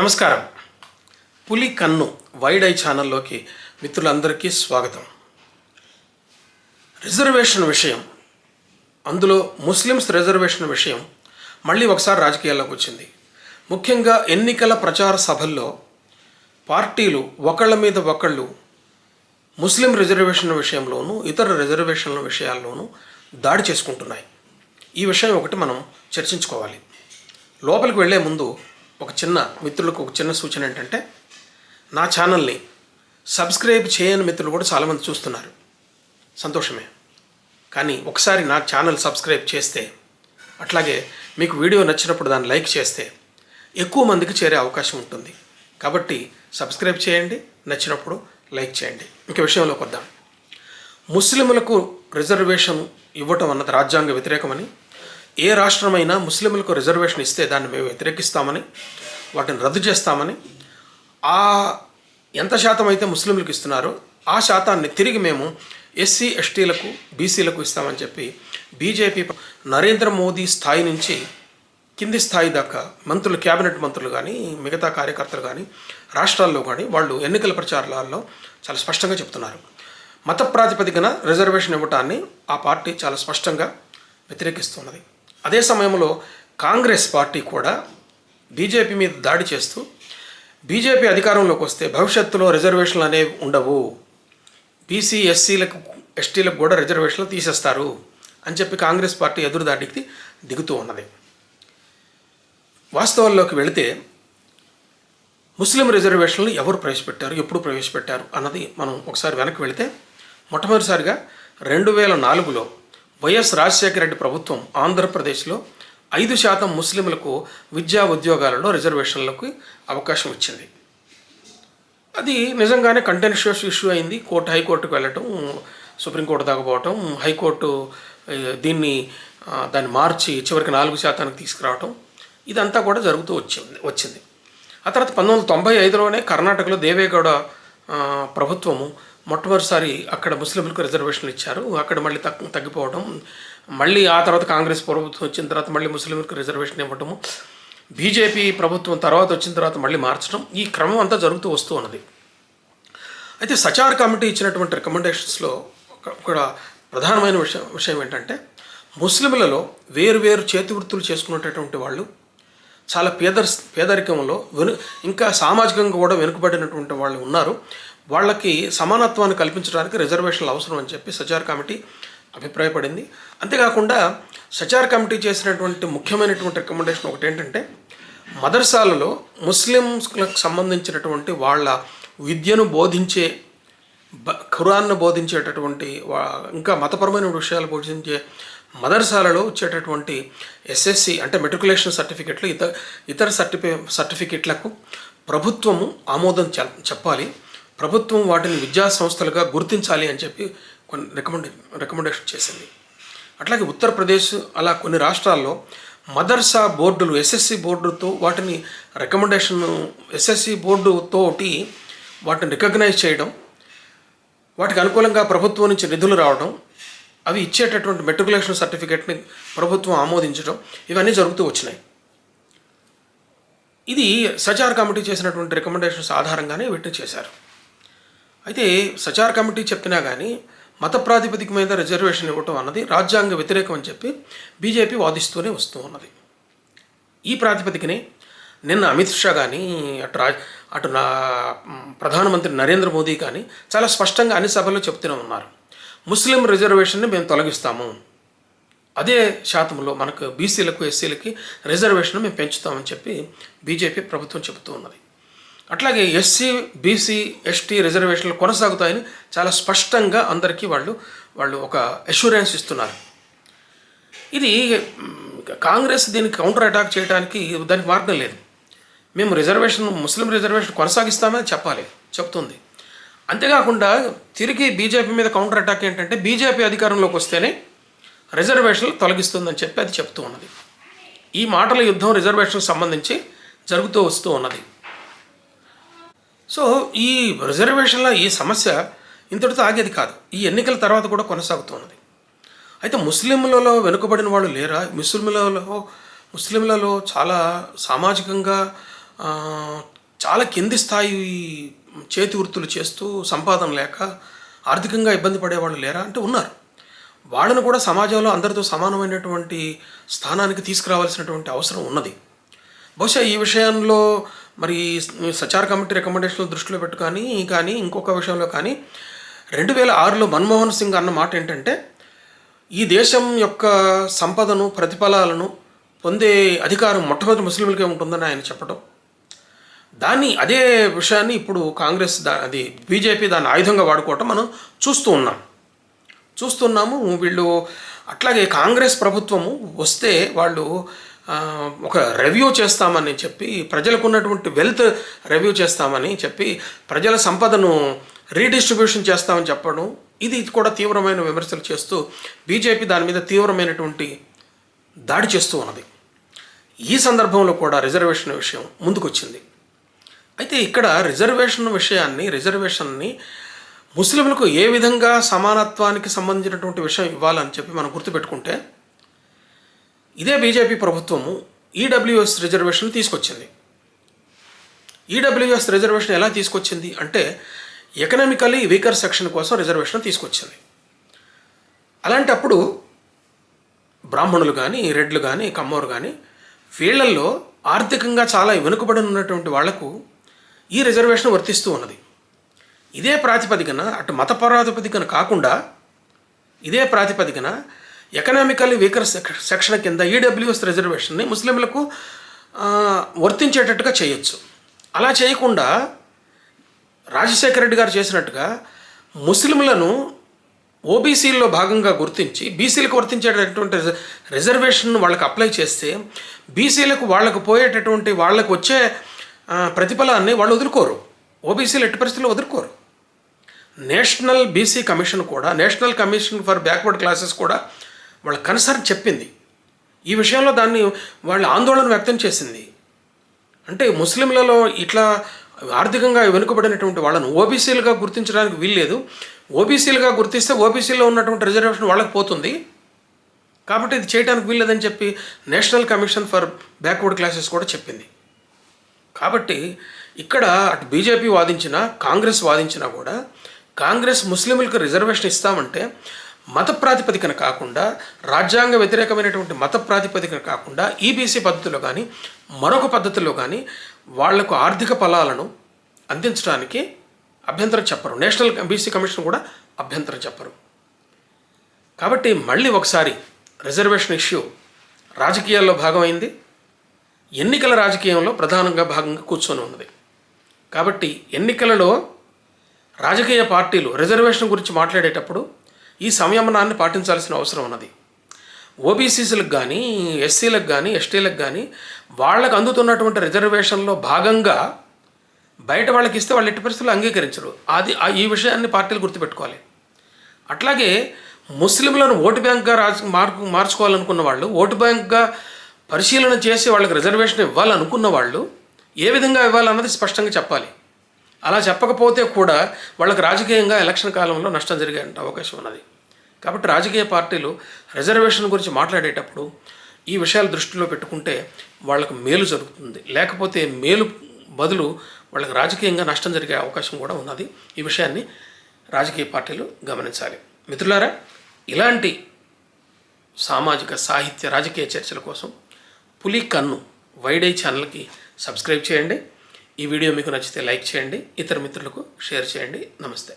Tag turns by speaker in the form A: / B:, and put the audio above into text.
A: నమస్కారం. పులి కన్ను వైడ్ ఐ ఛానల్లోకి మిత్రులందరికీ స్వాగతం. రిజర్వేషన్ విషయం. అందులో ముస్లిమ్స్ రిజర్వేషన్ విషయం మళ్ళీ ఒకసారి రాజకీయాల్లోకి వచ్చింది. ముఖ్యంగా ఎన్నికల ప్రచార సభల్లో పార్టీలు ఒకళ్ళ మీద ఒకళ్ళు ముస్లిం రిజర్వేషన్ విషయంలోనూ ఇతర రిజర్వేషన్ల విషయాల్లోనూ దాడి చేసుకుంటున్నాయి. ఈ విషయం ఒకటి మనం చర్చించుకోవాలి. లోపలికి వెళ్ళే ముందు ఒక చిన్న మిత్రులకు ఒక చిన్న సూచన ఏంటంటే నా ఛానల్ని సబ్స్క్రైబ్ చేయని మిత్రులు కూడా చాలామంది చూస్తున్నారు. సంతోషమే. కానీ ఒకసారి నా ఛానల్ సబ్స్క్రైబ్ చేస్తే అట్లాగే మీకు వీడియో నచ్చినప్పుడు దాన్ని లైక్ చేస్తే ఎక్కువ మందికి చేరే అవకాశం ఉంటుంది. కాబట్టి సబ్స్క్రైబ్ చేయండి నచ్చినప్పుడు లైక్ చేయండి. ఇంక విషయంలోకి వద్దాం. ముస్లింలకు రిజర్వేషన్ ఇవ్వటం అన్నది రాజ్యాంగ వ్యతిరేకమని ఏ రాష్ట్రమైనా ముస్లింలకు రిజర్వేషన్ ఇస్తే దాన్ని మేము వ్యతిరేకిస్తామని వాటిని రద్దు చేస్తామని ఆ ఎంత శాతం అయితే ముస్లింలకు ఇస్తున్నారో ఆ శాతాన్ని తిరిగి మేము ఎస్సీ ఎస్టీలకు బీసీలకు ఇస్తామని చెప్పి బీజేపీ నరేంద్ర మోదీ స్థాయి నుంచి కింది స్థాయి దాకా మంత్రులు క్యాబినెట్ మంత్రులు కానీ మిగతా కార్యకర్తలు కానీ రాష్ట్రాల్లో కానీ వాళ్ళు ఎన్నికల ప్రచారాల్లో చాలా స్పష్టంగా చెప్తున్నారు. మత ప్రాతిపదికన రిజర్వేషన్ ఇవ్వటాన్ని ఆ పార్టీ చాలా స్పష్టంగా వ్యతిరేకిస్తున్నది. అదే సమయంలో కాంగ్రెస్ పార్టీ కూడా బీజేపీ మీద దాడి చేస్తూ బీజేపీ అధికారంలోకి వస్తే భవిష్యత్తులో రిజర్వేషన్లు అనేవి ఉండవు. బీసీ ఎస్సీలకు ఎస్టీలకు కూడా రిజర్వేషన్లు తీసేస్తారు అని చెప్పి కాంగ్రెస్ పార్టీ ఎదురుదాడికి దిగుతూ ఉన్నది. వాస్తవాల్లోకి వెళితే ముస్లిం రిజర్వేషన్లు ఎవరు ప్రవేశపెట్టారు ఎప్పుడు ప్రవేశపెట్టారు అన్నది మనం ఒకసారి వెనక్కి వెళితే మొట్టమొదటిసారిగా రెండు వేల నాలుగులో వైఎస్ రాజశేఖర రెడ్డి ప్రభుత్వం ఆంధ్రప్రదేశ్లో ఐదు శాతం ముస్లింలకు విద్యా ఉద్యోగాలలో రిజర్వేషన్లకు అవకాశం ఇచ్చింది. అది నిజంగానే కంటెన్షియస్ ఇష్యూ అయింది. కోర్టు హైకోర్టుకు వెళ్ళటం సుప్రీంకోర్టు దాకా పోవటం హైకోర్టు దీన్ని దాన్ని మార్చి చివరికి నాలుగు శాతానికి తీసుకురావటం ఇదంతా కూడా జరుగుతూ వచ్చింది వచ్చింది. ఆ తర్వాత పంతొమ్మిది వందల తొంభై ఐదులోనే కర్ణాటకలో దేవేగౌడ ప్రభుత్వము మొట్టమొదటిసారి అక్కడ ముస్లింలకు రిజర్వేషన్లు ఇచ్చారు. అక్కడ మళ్ళీ తగ్ తగ్గిపోవడం. మళ్ళీ ఆ తర్వాత కాంగ్రెస్ ప్రభుత్వం వచ్చిన తర్వాత మళ్ళీ ముస్లింలకు రిజర్వేషన్ ఇవ్వటము. బీజేపీ ప్రభుత్వం తర్వాత వచ్చిన తర్వాత మళ్ళీ మార్చడం. ఈ క్రమం అంతా జరుగుతూ వస్తూ ఉన్నది. అయితే సచార్ కమిటీ ఇచ్చినటువంటి రికమెండేషన్స్లో ఒక- ప్రధానమైన విషయం విషయం ఏంటంటే ముస్లింలలో వేరు వేరు చేతి వృత్తులు చేసుకునేటటువంటి వాళ్ళు చాలా పేద పేదరికంలో వెను ఇంకా సామాజికంగా కూడా వెనుకబడినటువంటి వాళ్ళు ఉన్నారు. వాళ్ళకి సమానత్వాన్ని కల్పించడానికి రిజర్వేషన్లు అవసరం అని చెప్పి సచార్ కమిటీ అభిప్రాయపడింది. అంతేకాకుండా సచార్ కమిటీ చేసినటువంటి ముఖ్యమైనటువంటి రికమెండేషన్ ఒకటి ఏంటంటే మదర్సాలలో ముస్లింస్లకు సంబంధించినటువంటి వాళ్ళ విద్యను బోధించే బ ఖురాన్ను బోధించేటటువంటి ఇంకా మతపరమైన విషయాలు బోధించే మదర్సాలలో వచ్చేటటువంటి ఎస్ఎస్సి అంటే మెట్రికులేషన్ సర్టిఫికెట్లు ఇతర ఇతర సర్టిఫి సర్టిఫికెట్లకు ప్రభుత్వము ఆమోదం చెప్పాలి. ప్రభుత్వం వాటిని విద్యా సంస్థలుగా గుర్తించాలి అని చెప్పి కొన్ని రికమెండే రికమెండేషన్ చేసింది. అట్లాగే ఉత్తరప్రదేశ్ అలా కొన్ని రాష్ట్రాల్లో మదర్సా బోర్డులు ఎస్ఎస్సి బోర్డుతో వాటిని రికమెండేషన్ ఎస్ఎస్సి బోర్డుతోటి వాటిని రికగ్నైజ్ చేయడం వాటికి అనుకూలంగా ప్రభుత్వం నుంచి నిధులు రావడం అవి ఇచ్చేటటువంటి మెట్రికులేషన్ సర్టిఫికేట్ని ప్రభుత్వం ఆమోదించడం ఇవన్నీ జరుగుతూ వచ్చినాయి. ఇది సచార్ కమిటీ చేసినటువంటి రికమెండేషన్స్ ఆధారంగానే వీటిని చేశారు. అయితే సచార్ కమిటీ చెప్పినా కానీ మత ప్రాతిపదిక మీద రిజర్వేషన్ ఇవ్వటం అన్నది రాజ్యాంగ వ్యతిరేకం అని చెప్పి బీజేపీ వాదిస్తూనే వస్తూ ఉన్నది. ఈ ప్రాతిపదికనే నిన్న అమిత్ షా కానీ అటు రా అటు నా ప్రధానమంత్రి నరేంద్ర మోదీ కానీ చాలా స్పష్టంగా అన్ని సభల్లో చెప్తూనే ఉన్నారు. ముస్లిం రిజర్వేషన్ని మేము తొలగిస్తాము. అదే శాతంలో మనకు బీసీలకు ఎస్సీలకి రిజర్వేషన్ మేము పెంచుతామని చెప్పి బీజేపీ ప్రభుత్వం చెబుతూ ఉన్నది. అట్లాగే ఎస్సీ బీసీ ఎస్టీ రిజర్వేషన్లు కొనసాగుతాయని చాలా స్పష్టంగా అందరికీ వాళ్ళు వాళ్ళు ఒక అష్యూరెన్స్ ఇస్తున్నారు. ఇది కాంగ్రెస్ దీనికి కౌంటర్ అటాక్ చేయడానికి దానికి మార్గం లేదు. మేము రిజర్వేషన్ ముస్లిం రిజర్వేషన్ కొనసాగిస్తామని చెప్పాలి చెప్తుంది. అంతేకాకుండా తిరిగి బీజేపీ మీద కౌంటర్ అటాక్ ఏంటంటే బీజేపీ అధికారంలోకి వస్తేనే రిజర్వేషన్లు తొలగిస్తుందని చెప్పి అది చెప్తూ ఉన్నది. ఈ మాటల యుద్ధం రిజర్వేషన్కి సంబంధించి జరుగుతూ వస్తూ ఉన్నది. సో ఈ రిజర్వేషన్ల ఈ సమస్య ఇంతటితో ఆగేది కాదు. ఈ ఎన్నికల తర్వాత కూడా కొనసాగుతున్నది అయితే ముస్లింలలో వెనుకబడిన వాళ్ళు లేరా? ముస్లింలలో ముస్లింలలో చాలా సామాజికంగా చాలా కింది స్థాయి చేతి వృత్తులు చేస్తూ సంపాదన లేక ఆర్థికంగా ఇబ్బంది పడేవాళ్ళు లేరా? అంటే ఉన్నారు. వాళ్ళను కూడా సమాజంలో అందరితో సమానమైనటువంటి స్థానానికి తీసుకురావాల్సినటువంటి అవసరం ఉన్నది. బహుశా ఈ విషయంలో మరి సచార్ కమిటీ రికమెండేషన్లు దృష్టిలో పెట్టుకొని కానీ ఇంకొక విషయంలో కానీ రెండు వేల ఆరులో మన్మోహన్ సింగ్ అన్న మాట ఏంటంటే ఈ దేశం యొక్క సంపదను ప్రతిఫలాలను పొందే అధికారం మొట్టమొదటి ముస్లింలకే ఉంటుందని ఆయన చెప్పడం దాన్ని అదే విషయాన్ని ఇప్పుడు కాంగ్రెస్ దా అది బీజేపీ దాన్ని ఆయుధంగా వాడుకోవటం మనం చూస్తూ ఉన్నాం. చూస్తున్నాము వీళ్ళు అట్లాగే కాంగ్రెస్ ప్రభుత్వము వస్తే వాళ్ళు ఒక రివ్యూ చేస్తామని చెప్పి ప్రజలకు ఉన్నటువంటి వెల్త్ రివ్యూ చేస్తామని చెప్పి ప్రజల సంపదను రీడిస్ట్రిబ్యూషన్ చేస్తామని చెప్పడం ఇది కూడా తీవ్రమైన విమర్శలు చేస్తూ బీజేపీ దాని మీద తీవ్రమైనటువంటి దాడి చేస్తూ ఉన్నది. ఈ సందర్భంలో కూడా రిజర్వేషన్ విషయం ముందుకొచ్చింది. అయితే ఇక్కడ రిజర్వేషన్ విషయాన్ని రిజర్వేషన్ని ముస్లింలకు ఏ విధంగా సమానత్వానికి సంబంధించినటువంటి విషయం ఇవ్వాలని చెప్పి మనం గుర్తుపెట్టుకుంటే ఇదే బీజేపీ ప్రభుత్వము ఈడబ్ల్యూఎస్ రిజర్వేషన్ తీసుకొచ్చింది. ఈడబ్ల్యూఎస్ రిజర్వేషన్ ఎలా తీసుకొచ్చింది అంటే ఎకనామికలీ వీకర్ సెక్షన్ కోసం రిజర్వేషన్ తీసుకొచ్చింది. అలాంటప్పుడు బ్రాహ్మణులు కానీ రెడ్లు కానీ కమ్మోరు కానీ వీళ్ళల్లో ఆర్థికంగా చాలా వెనుకబడి ఉన్నటువంటి వాళ్ళకు ఈ రిజర్వేషన్ వర్తిస్తూ ఉన్నది. ఇదే ప్రాతిపదికన అటు మత ప్రాతిపదికన కాకుండా ఇదే ప్రాతిపదికన ఎకనామికల్ వీకర్ సెక్షన్ కింద ఈడబ్ల్యూఎస్ రిజర్వేషన్ని ముస్లింలకు వర్తించేటట్టుగా చేయొచ్చు. అలా చేయకుండా రాజశేఖర రెడ్డి గారు చేసినట్టుగా ముస్లింలను ఓబీసీల్లో భాగంగా గుర్తించి బీసీలకు వర్తించేటటువంటి రిజ- రిజర్వేషన్ వాళ్ళకి అప్లై చేస్తే బీసీలకు వాళ్ళకు పోయేటటువంటి వాళ్ళకు వచ్చే ప్రతిఫలాన్ని వాళ్ళు వదులుకోరు. ఓబీసీలు ఎట్టి పరిస్థితుల్లో వదులుకోరు. నేషనల్ బీసీ కమిషన్ కూడా national commission for backward classes కూడా వాళ్ళ కన్సర్న్ చెప్పింది. ఈ విషయంలో దాన్ని వాళ్ళ ఆందోళన వ్యక్తం చేసింది. అంటే ముస్లింలలో ఇట్లా ఆర్థికంగా వెనుకబడినటువంటి వాళ్ళను ఓబీసీలుగా గుర్తించడానికి వీల్లేదు. ఓబీసీలుగా గుర్తిస్తే ఓబీసీలో ఉన్నటువంటి రిజర్వేషన్ వాళ్ళకి పోతుంది. కాబట్టి ఇది చేయడానికి వీల్లేదని చెప్పి national commission for backward classes కూడా చెప్పింది. కాబట్టి ఇక్కడ అటు బీజేపీ వాదించినా కాంగ్రెస్ వాదించినా కూడా కాంగ్రెస్ ముస్లింలకు రిజర్వేషన్ ఇస్తామంటే మత ప్రాతిపదికన కాకుండా రాజ్యాంగ వ్యతిరేకమైనటువంటి మత ప్రాతిపదికన కాకుండా ఈబీసీ పద్ధతిలో కానీ మరొక పద్ధతిలో కానీ వాళ్ళకు ఆర్థిక ఫలాలను అందించడానికి అభ్యంతరం చెప్పరు. నేషనల్ బీసీ కమిషన్ కూడా అభ్యంతరం చెప్పరు. కాబట్టి మళ్ళీ ఒకసారి రిజర్వేషన్ ఇష్యూ రాజకీయాల్లో భాగమైంది. ఎన్నికల రాజకీయంలో ప్రధానంగా భాగంగా కూర్చొని ఉన్నది. కాబట్టి ఎన్నికలలో రాజకీయ పార్టీలు రిజర్వేషన్ గురించి మాట్లాడేటప్పుడు ఈ సంయమనాన్ని పాటించాల్సిన అవసరం ఉన్నది. ఓబీసీసీలకు కానీ ఎస్సీలకు కానీ ఎస్టీలకు కానీ వాళ్ళకు అందుతున్నటువంటి రిజర్వేషన్లో భాగంగా బయట వాళ్ళకి ఇస్తే వాళ్ళు ఎట్టి పరిస్థితులు అంగీకరించరు. అది ఆ- ఈ విషయాన్ని పార్టీలు గుర్తుపెట్టుకోవాలి. అట్లాగే ముస్లింలను ఓటు బ్యాంక్గా రాజ మార్పు మార్చుకోవాలనుకున్న వాళ్ళు ఓటు బ్యాంక్గా పరిశీలన చేసి వాళ్ళకి రిజర్వేషన్ ఇవ్వాలనుకున్న వాళ్ళు ఏ విధంగా ఇవ్వాలన్నది స్పష్టంగా చెప్పాలి. అలా చెప్పకపోతే కూడా వాళ్ళకి రాజకీయంగా ఎలక్షన్ కాలంలో నష్టం జరిగే అవకాశం ఉన్నది. కాబట్టి రాజకీయ పార్టీలు రిజర్వేషన్ గురించి మాట్లాడేటప్పుడు ఈ విషయాలు దృష్టిలో పెట్టుకుంటే వాళ్ళకు మేలు జరుగుతుంది. లేకపోతే మేలు బదులు వాళ్ళకి రాజకీయంగా నష్టం జరిగే అవకాశం కూడా ఉన్నది. ఈ విషయాన్ని రాజకీయ పార్టీలు గమనించాలి. మిత్రులారా ఇలాంటి సామాజిక సాహిత్య రాజకీయ చర్చల కోసం పులి కన్ను వైడై ఛానల్కి సబ్స్క్రైబ్ చేయండి. ఈ వీడియో మీకు నచ్చితే లైక్ చేయండి ఇతర మిత్రులకు షేర్ చేయండి. నమస్తే.